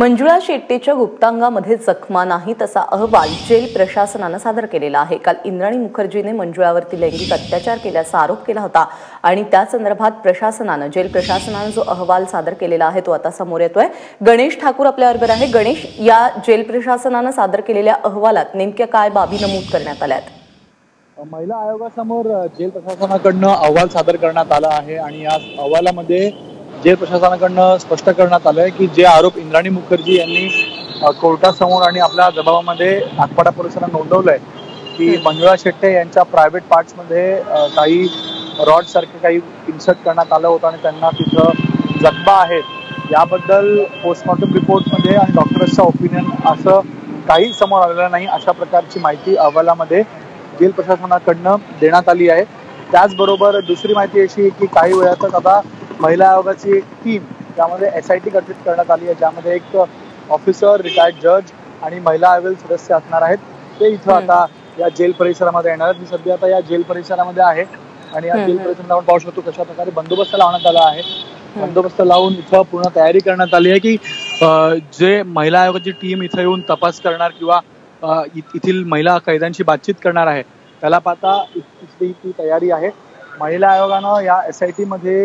मंजुळा शेट्टीच्या गुप्तांगामध्ये जखमा नाही तसा अहवाल जेल प्रशासनानं सादर केलेला आहे. काल इंद्राणी मुखर्जीने मंजुळावरती लैंगिक अत्याचार केल्याचा आरोप केला होता आणि त्या संदर्भात प्रशासनानं जेल प्रशासनानं जो अहवाल सादर केलेला आहे तो आता समोर येतोय. गणेश ठाकूर आपल्याबरोबर आहे. गणेश या जेल प्रशासनानं सादर केलेल्या अहवालात नेमक्या काय बाबी नमूद करण्यात आल्या आहेत महिला आयोगासमोर जेल प्रशासनाकडनं अहवाल सादर करण्यात आला आहे आणि या अहवालामध्ये जेल प्रशासनाकडनं स्पष्ट करण्यात आलंय की जे आरोप इंद्राणी मुखर्जी यांनी कोर्टासमोर आणि आपल्या जबाबामध्ये नागपाडा पोलिसांना नोंदवलंय की मंजुळा शेट्टे यांच्या प्रायव्हेट पार्ट्समध्ये काही रॉड सारखे काही इन्सर्ट करण्यात आलं होतं आणि त्यांना तिथं जखमा आहेत याबद्दल पोस्टमॉर्टम रिपोर्टमध्ये आणि डॉक्टर्सचा ओपिनियन असं काही समोर आलेलं नाही अशा प्रकारची माहिती अहवालामध्ये जेल प्रशासनाकडनं देण्यात आली आहे. त्याचबरोबर दुसरी माहिती अशी आहे की काही वेळातच आता महिला आयोगाची एक टीम त्यामध्ये एस आय टी गठीत करण्यात आली आहे ज्यामध्ये एक ऑफिसर रिटायर्ड जज आणि महिला आयोग सदस्य असणार आहेत. ते इथं. आता या जेल परिसरामध्ये येणार आहेत. मी सध्या आता या जेल परिसरामध्ये आहे आणि या जेल. परिसरात आपण पाहू शकतो कशा प्रकारे बंदोबस्त लावण्यात आला आहे. बंदोबस्त लावून इथं पूर्ण तयारी करण्यात आली आहे की जे महिला आयोगाची टीम इथं येऊन तपास करणार किंवा येथील महिला कैद्यांशी बातचीत करणार आहे त्याला पाहता इथली ती तयारी आहे. महिला आयोगानं या एस आय टी मध्ये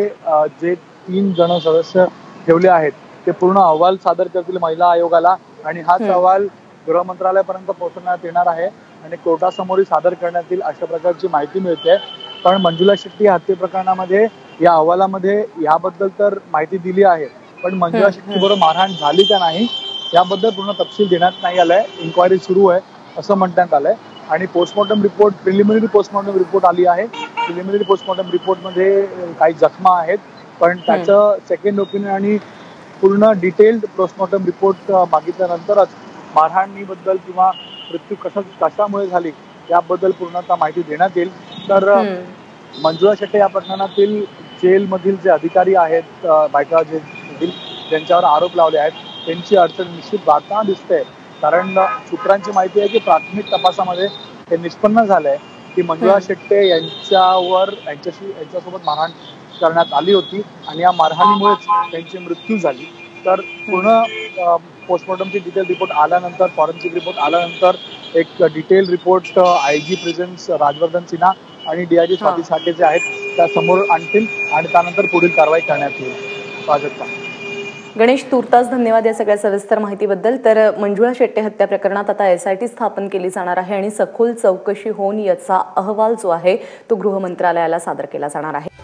जे तीन जण सदस्य ठेवले आहेत ते पूर्ण अहवाल सादर करतील महिला आयोगाला आणि हाच. अहवाल गृह मंत्रालयापर्यंत पोहोचवण्यात येणार आहे आणि कोर्टासमोरही सादर करण्यात येईल अशा प्रकारची माहिती मिळते. पण मंजुला शेट्टी हत्ये प्रकरणामध्ये या अहवालामध्ये याबद्दल तर माहिती दिली आहे पण मंजुला शेट्टी बरोबर मारहाण झाली का नाही याबद्दल पूर्ण तपशील देण्यात नाही आलाय इन्क्वायरी सुरू आहे असं म्हणण्यात आलंय. आणि postmortem report preliminary postmortem report आली आहे. प्रिलिमिनरी पोस्टमॉर्टम रिपोर्टमध्ये काही जखमा आहेत पण त्याचं सेकंड ओपिनियन आणि पूर्ण डिटेल्ड पोस्टमॉर्टम रिपोर्ट मागितल्यानंतरच मारहाणीबद्दल किंवा मृत्यू कशा कशामुळे झाली याबद्दल पूर्णतः माहिती देण्यात येईल. तर. मंजुळा शेट्टे या प्रकरणातील जेलमधील जे अधिकारी आहेत बायका जे मधील ज्यांच्यावर आरोप लावले आहेत त्यांची अडचण निश्चित वाढताना दिसते. कारण सूत्रांची माहिती आहे की प्राथमिक तपासामध्ये हे निष्पन्न झालंय की मंजुळा. शेट्टे यांच्यावर यांच्याशी यांच्यासोबत मारहाण करण्यात आली होती आणि या मारहाणीमुळेच त्यांची मृत्यू झाली तर पूर्ण पोस्टमॉर्टमची डिटेल रिपोर्ट आल्यानंतर फॉरेन्सिक रिपोर्ट आल्यानंतर एक detail report I G presence Rajvardhan Sinha आणि डीआयजी स्वाती. साठे जे आहेत त्या समोर आणतील आणि त्यानंतर पुढील कारवाई करण्यात येईल प्राजक्ता गणेश तुर्तास धन्यवाद या सगळ्या सविस्तर माहितीबद्दल. तर मंजुळा शेट्टे हत्या प्रकरणात आता एस आय टी स्थापन केली जाणार आहे आणि सखोल चौकशी होऊन याचा अहवाल जो आहे तो गृहमंत्रालयाला सादर केला जाणार आहे.